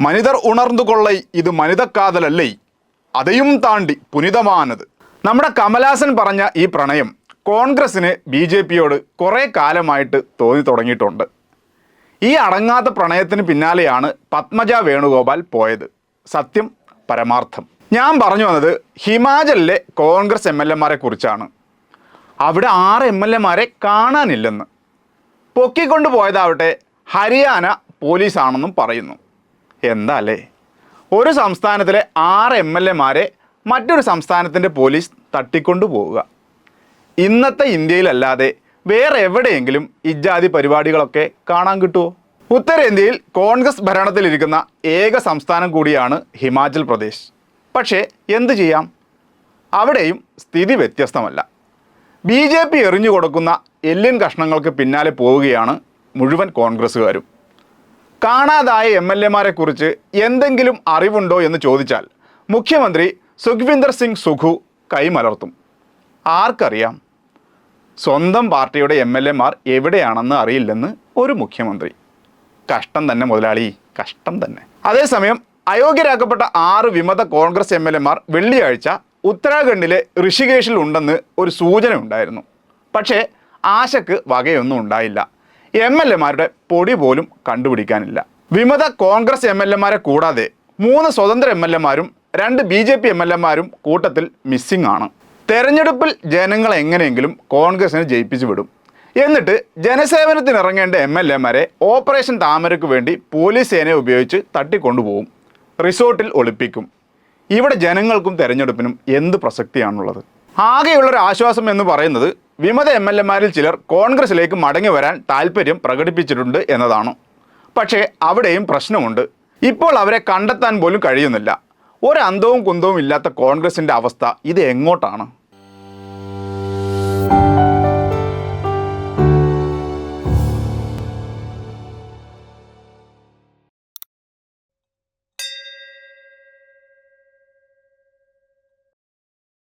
മനിതർ ഉണർന്നു കൊള്ളൈ ഇത് മനിതക്കാതലല്ലേ? അതയും താണ്ടി പുനിതമാനത്. നമ്മുടെ കമലാസൻ പറഞ്ഞ ഈ പ്രണയം കോൺഗ്രസിന് ബി ജെ പിയോട് കുറേ കാലമായിട്ട് തോന്നി തുടങ്ങിയിട്ടുണ്ട്. ഈ അടങ്ങാത്ത പ്രണയത്തിന് പിന്നാലെയാണ് പത്മജ വേണുഗോപാൽ പോയത്. സത്യം പരമാർത്ഥം. ഞാൻ പറഞ്ഞു വന്നത് ഹിമാചലിലെ കോൺഗ്രസ് എം എൽ എമാരെ കുറിച്ചാണ്. അവിടെ ആറ് എം എൽ എമാരെ കാണാനില്ലെന്ന്. പൊക്കിക്കൊണ്ടു പോയതാവട്ടെ ഹരിയാന പോലീസാണെന്നും പറയുന്നു. എന്താ അല്ലേ ഒരു സംസ്ഥാനത്തിലെ ആറ് എം എൽ എമാരെ മറ്റൊരു സംസ്ഥാനത്തിന്റെ പോലീസ് തട്ടിക്കൊണ്ടു പോവുക. ഇന്നത്തെ ഇന്ത്യയിലല്ലാതെ വേറെ എവിടെയെങ്കിലും ഇജാതി പരിപാടികളൊക്കെ കാണാൻ കിട്ടുമോ ഉത്തരേന്ത്യയിൽ കോൺഗ്രസ് ഭരണത്തിലിരിക്കുന്ന ഏക സംസ്ഥാനം കൂടിയാണ് ഹിമാചൽ പ്രദേശ്. പക്ഷേ എന്തു ചെയ്യാം? അവിടെയും സ്ഥിതി വ്യത്യസ്തമല്ല. ബി ജെ പി എറിഞ്ഞു കൊടുക്കുന്ന എല്ലിൻ കഷ്ണങ്ങൾക്ക് പിന്നാലെ പോവുകയാണ് മുഴുവൻ കോൺഗ്രസ്സുകാരും. കാണാതായ എം എൽ എമാരെ കുറിച്ച് എന്തെങ്കിലും അറിവുണ്ടോ എന്ന് ചോദിച്ചാൽ മുഖ്യമന്ത്രി സുഖ്വിന്ദർ സിംഗ് സുഖു കൈമലർത്തും. ആർക്കറിയാം? സ്വന്തം പാർട്ടിയുടെ എം എൽ എമാർ എവിടെയാണെന്ന് അറിയില്ലെന്ന് ഒരു മുഖ്യമന്ത്രി. കഷ്ടം തന്നെ മുതലാളി കഷ്ടം തന്നെ. അതേസമയം അയോഗ്യരാക്കപ്പെട്ട ആറ് വിമത കോൺഗ്രസ് എം എൽ എമാർ വെള്ളിയാഴ്ച ഉത്തരാഖണ്ഡിലെ ഋഷികേശിൽ ഉണ്ടെന്ന് ഒരു സൂചന ഉണ്ടായിരുന്നു പക്ഷേ ആശക്ക് വകയൊന്നും ഉണ്ടായില്ല. എം എൽ എമാരുടെ പൊടി പോലും കണ്ടുപിടിക്കാനില്ല. വിമത കോൺഗ്രസ് എം എൽ എമാരെ കൂടാതെ മൂന്ന് സ്വതന്ത്ര എം എൽ എമാരും രണ്ട് B J P M L എമാരും കൂട്ടത്തിൽ മിസ്സിംഗ് ആണ് തെരഞ്ഞെടുപ്പിൽ ജനങ്ങളെ എങ്ങനെയെങ്കിലും കോൺഗ്രസിനെ ജയിപ്പിച്ചു വിടും. എന്നിട്ട് ജനസേവനത്തിന് ഇറങ്ങേണ്ട എം എൽ എമാരെ ഓപ്പറേഷൻ താമരയ്ക്ക് വേണ്ടി പോലീസ് സേനയെ ഉപയോഗിച്ച് തട്ടിക്കൊണ്ടുപോകും. റിസോർട്ടിൽ ഒളിപ്പിക്കും. ഇവിടെ ജനങ്ങൾക്കും തെരഞ്ഞെടുപ്പിനും എന്ത് പ്രസക്തിയാണുള്ളത്? ആകെയുള്ളൊരു ആശ്വാസം എന്ന് പറയുന്നത് വിമത എം എൽ എമാരിൽ ചിലർ കോൺഗ്രസിലേക്ക് മടങ്ങി വരാൻ താല്പര്യം പ്രകടിപ്പിച്ചിട്ടുണ്ട് എന്നതാണ്. പക്ഷേ അവിടെയും പ്രശ്നമുണ്ട്. ഇപ്പോൾ അവരെ കണ്ടെത്താൻ പോലും കഴിയുന്നില്ല. ഒരു കുന്തവും ഇല്ലാത്ത കോൺഗ്രസിന്റെ അവസ്ഥ ഇത് എങ്ങോട്ടാണ്?